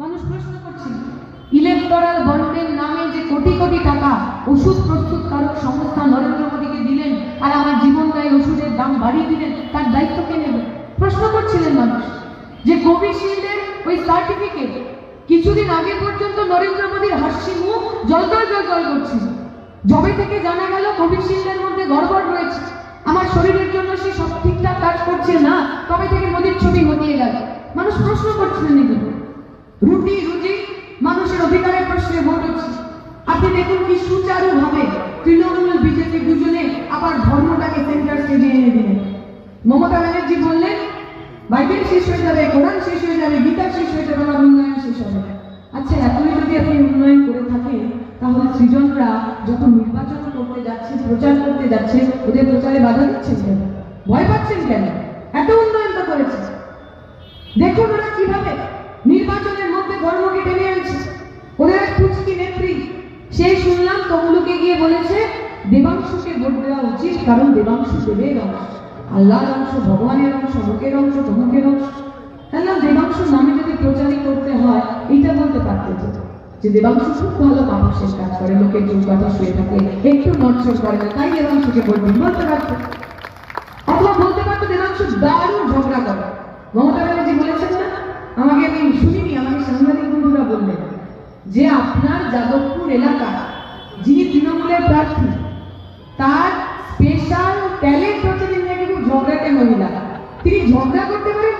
মানুষ প্রশ্ন করছে, ইলেকটরাল বন্ডের নামে যে কোটি কোটি টাকা ওষুধ প্রস্তুতকারক সংস্থা নরেন্দ্র মোদীকে দিলেন আর আমার জীবনদায়ী ওষুধের দাম বাড়িয়ে দিলেন, তার দায়িত্ব কে নেবে? প্রশ্ন করছিলেন মানুষ যে কোভিশিল্ডের ওই সার্টিফিকেট কিছুদিন আগে পর্যন্ত নরেন্দ্র মোদীর হাসি মুখ জল জল জল জল করছিল। জবে থেকে জানা গেল কোভিশিল্ডের মধ্যে গড়বড় রয়েছে। আমার শরীরের জন্য সে সব ঠিকঠাক কাজ করছে না তবে থেকে মোদীর ছবি হতিয়ে গেল মানুষ প্রশ্ন করছিলেন এগুলো। রুটি রুজি মানুষের অধিকারের প্রশ্নে ভোট হচ্ছে, আপনি দেখুন কি সুচারু ভাবে তৃণমূল, বিজেপি দুজনে আবার ধর্মটাকে সেন্টার স্টেজে এনে দিলেন মমতা ব্যানার্জি বললেন, বাইবেল শেষ হয়ে যাবে, কোরআন শেষ হয়ে যাবে, গীতা শেষ হয়ে যাবে আমার উন্নয়ন শেষ হবে। আচ্ছা এতই যদি আপনি উন্নয়ন করে থাকেন, তাহলে সৃজনরা যখন নির্বাচন করতে যাচ্ছে, প্রচার করতে যাচ্ছে, ওদের প্রচারে বাধা দিচ্ছেন কেন? ভয় পাচ্ছেন কেন? এত উন্নয়ন দেখুন ওরা কীভাবে নির্বাচনের মধ্যে ধর্মকে টেনে আনছে ওদের এক পুচকি নেত্রী সেই শুনলাম তমলুকে গিয়ে বলেছে, দেবাংশুকে ভোট দেওয়া উচিত, কারণ দেবাংশু দেবের অংশ। আল্লাহর অংশ, ভগবানের অংশ, লোকের অংশ তমুকের অংশ। তাহলে দেবাংশু নামে যদি প্রচারই করতে হয় এইটা বলতে পারতে তো। যে দেবাংশু খুব ভালো মানুষের কাজ করে, লোকের দুর্গতা শুয়ে থাকে, একটু নড়চড় করে না, তাই দেবাংশুকে বলবেন বলতে পারতো। অথবা বলতে পারতো দেবাংশু দারুণ ঝগড়া করে। মমতা আমি শুনিনি, আমাকে সাংবাদিক বন্ধুরা বললেন যে আপনার যাদবপুর এলাকা, যিনি তৃণমূলের প্রার্থী, তার স্পেশাল ট্যালেন্ট হচ্ছে তিনি নাকি খুব ঝগড়াটে মহিলা। তিনি ঝগড়া করে